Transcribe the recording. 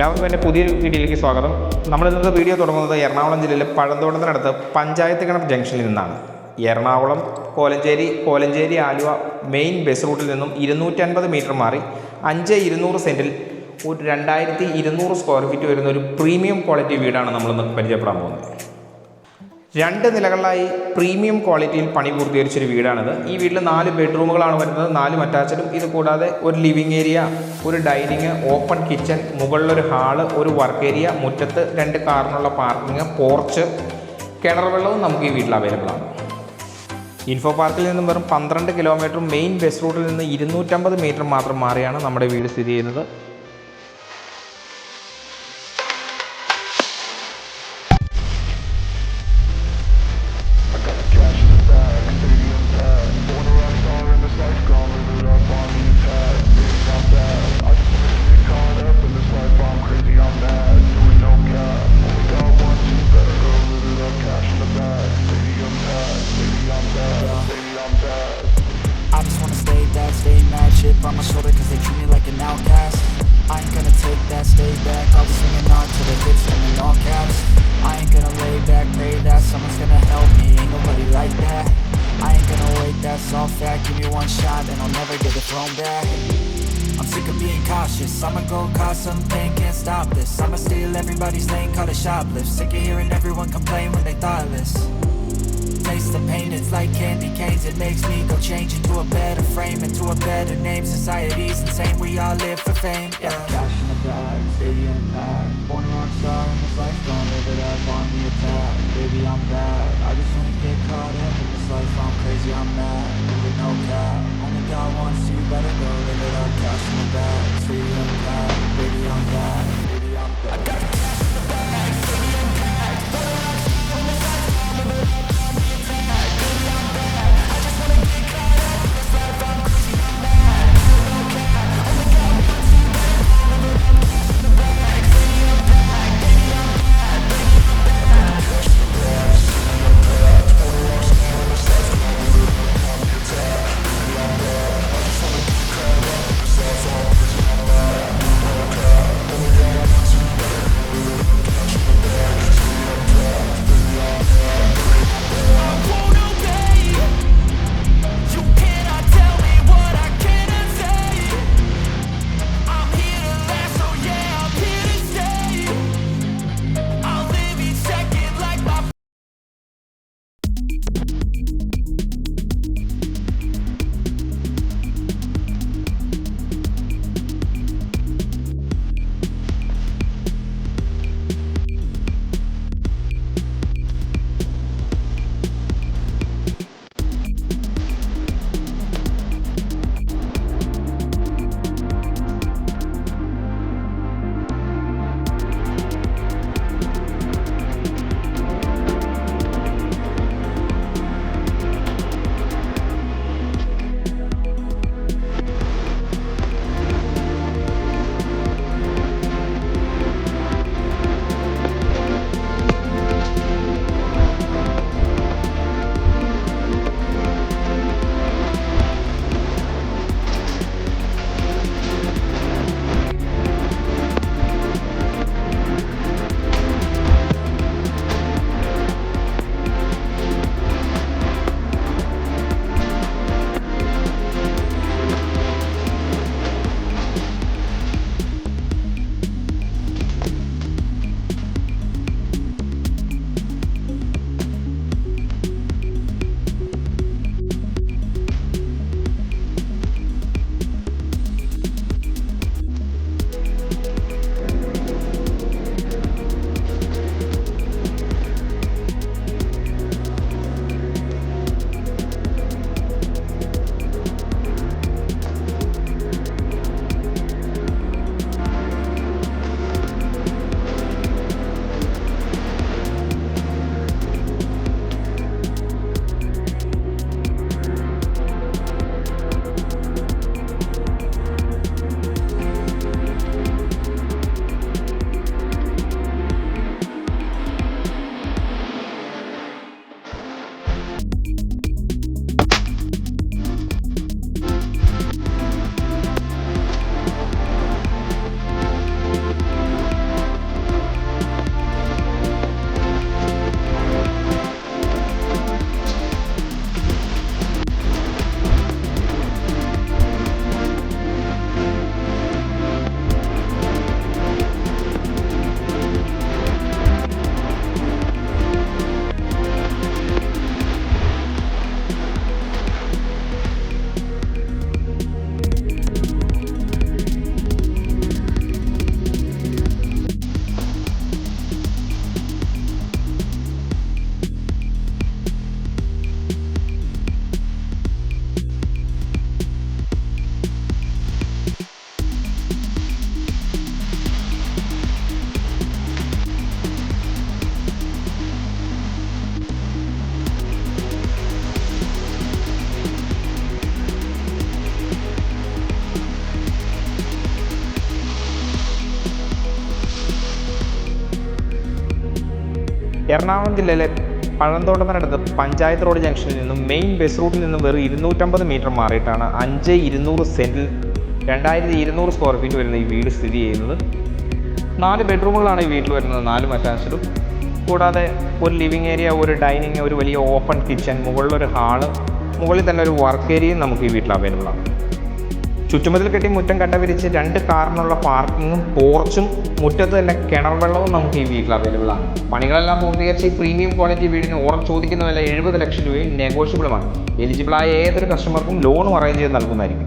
എല്ലാവർക്കും എന്റെ പുതിയ വീഡിയോയിലേക്ക് സ്വാഗതം. നമ്മൾ ഇന്നത്തെ വീഡിയോ തുടങ്ങുന്നത് എറണാകുളം ജില്ലയിലെ പഴന്തോട്ടത്തിനടുത്ത് പഞ്ചായത്ത് കിണർ ജംഗ്ഷനിൽ നിന്നാണ്. എറണാകുളം കോലഞ്ചേരി കോലഞ്ചേരി ആലുവ മെയിൻ ബസ് റൂട്ടിൽ നിന്നും ഇരുന്നൂറ്റൻപത് മീറ്റർ മാറി അഞ്ച് ഇരുന്നൂറ് സെന്റിൽ ഒരു രണ്ടായിരത്തി ഇരുന്നൂറ് സ്ക്വയർ ഫീറ്റ് വരുന്ന ഒരു പ്രീമിയം ക്വാളിറ്റി വീടാണ് നമ്മളിന്ന് പരിചയപ്പെടാൻ പോകുന്നത്. രണ്ട് നിലകളിലായി പ്രീമിയം ക്വാളിറ്റിയിൽ പണി പൂർത്തീകരിച്ചൊരു വീടാണിത്. ഈ വീട്ടിൽ നാല് ബെഡ്റൂമുകളാണ് വരുന്നത്. നാലും അറ്റാച്ചഡും. ഇത് കൂടാതെ ഒരു ലിവിങ് ഏരിയ ഒരു ഡൈനിങ് ഓപ്പൺ കിച്ചൺ മുകളിലൊരു ഹാൾ ഒരു വർക്ക് ഏരിയ മുറ്റത്ത് രണ്ട് കാറിനുള്ള പാർക്കിംഗ് പോർച്ച് കിണർ വെള്ളവും നമുക്ക് ഈ വീട്ടിൽ അവൈലബിൾ ആണ്. ഇൻഫോ പാർക്കിൽ നിന്നും വെറും പന്ത്രണ്ട് കിലോമീറ്ററും മെയിൻ ബസ് റൂട്ടിൽ നിന്ന് ഇരുന്നൂറ്റമ്പത് മീറ്റർ മാത്രം മാറിയാണ് നമ്മുടെ വീട് സ്ഥിതി ചെയ്യുന്നത്. On my shoulder cause they treat me like an outcast. I ain't gonna take that, stay back, I'll be swinging on to the hits and all caps I ain't gonna lay back, pray that someone's gonna help me, ain't nobody like that. I ain't gonna wait, that's all fact, give me one shot and I'll never get it thrown back. I'm sick of being cautious, I'ma go cause something, can't stop this. I'ma steal everybody's lane, call it shoplift. Sick of hearing everyone complain when they thoughtless taste the pain, it's like candy canes. It makes me go change into a better frame Into a better name, society's insane. We all live for fame, yeah. Cash in the bag, stadium packed Born a rock star in this life, don't live it up on the attack. Baby, I'm bad, I just wanna get caught up in this life. I'm crazy, I'm mad, with no cap. Only God wants you, better go live it up. Cash in the bag, stadium Ernakulam ജില്ലയിലെ പഴന്തോട്ടത്തിനടുത്ത് panchayat road ജംഗ്ഷനിൽ നിന്നും main bus റൂട്ടിൽ നിന്നും വെറും ഇരുന്നൂറ്റമ്പത് metre മാറിയിട്ടാണ് അഞ്ച് ഇരുന്നൂറ് സെന്റിൽ രണ്ടായിരത്തി ഇരുന്നൂറ് സ്ക്വയർ ഫീറ്റ് വരുന്ന ഈ വീട് സ്ഥിതി ചെയ്യുന്നത്. നാല് ബെഡ്റൂമുകളാണ് ഈ വീട്ടിൽ വരുന്നത് നാലും അറ്റാച്ച്ഡും കൂടാതെ ഒരു ലിവിങ് ഏരിയ ഒരു ഡൈനിങ് ഒരു വലിയ ഓപ്പൺ കിച്ചൺ മുകളിലൊരു ഹാൾ മുകളിൽ തന്നെ ഒരു വർക്ക് ഏരിയയും നമുക്ക് ഈ വീട്ടിൽ അവൈലബിൾ ആണ്. ചുറ്റുമതിൽ കെട്ടി മുറ്റം കണ്ടവരിച്ച് രണ്ട് കാറിനുള്ള പാർക്കിങ്ങും പോർച്ചും മുറ്റത്ത് തന്നെ കിണർ വെള്ളവും നമുക്ക് ഈ വീട്ടിൽ അവൈലബിൾ ആണ്. പണികളെല്ലാം പൂർത്തീകരിച്ച് ഈ പ്രീമിയം ക്വാളിറ്റി വീടിന് ഓർഡർ ചോദിക്കുന്ന വില എഴുപത് ലക്ഷം രൂപയും നെഗോഷ്യബിളുമാണ് എലിജിബിളായ ഏതൊരു കസ്റ്റമർക്കും ലോണും അറേഞ്ച് ചെയ്ത് നൽകുന്നതായിരിക്കും.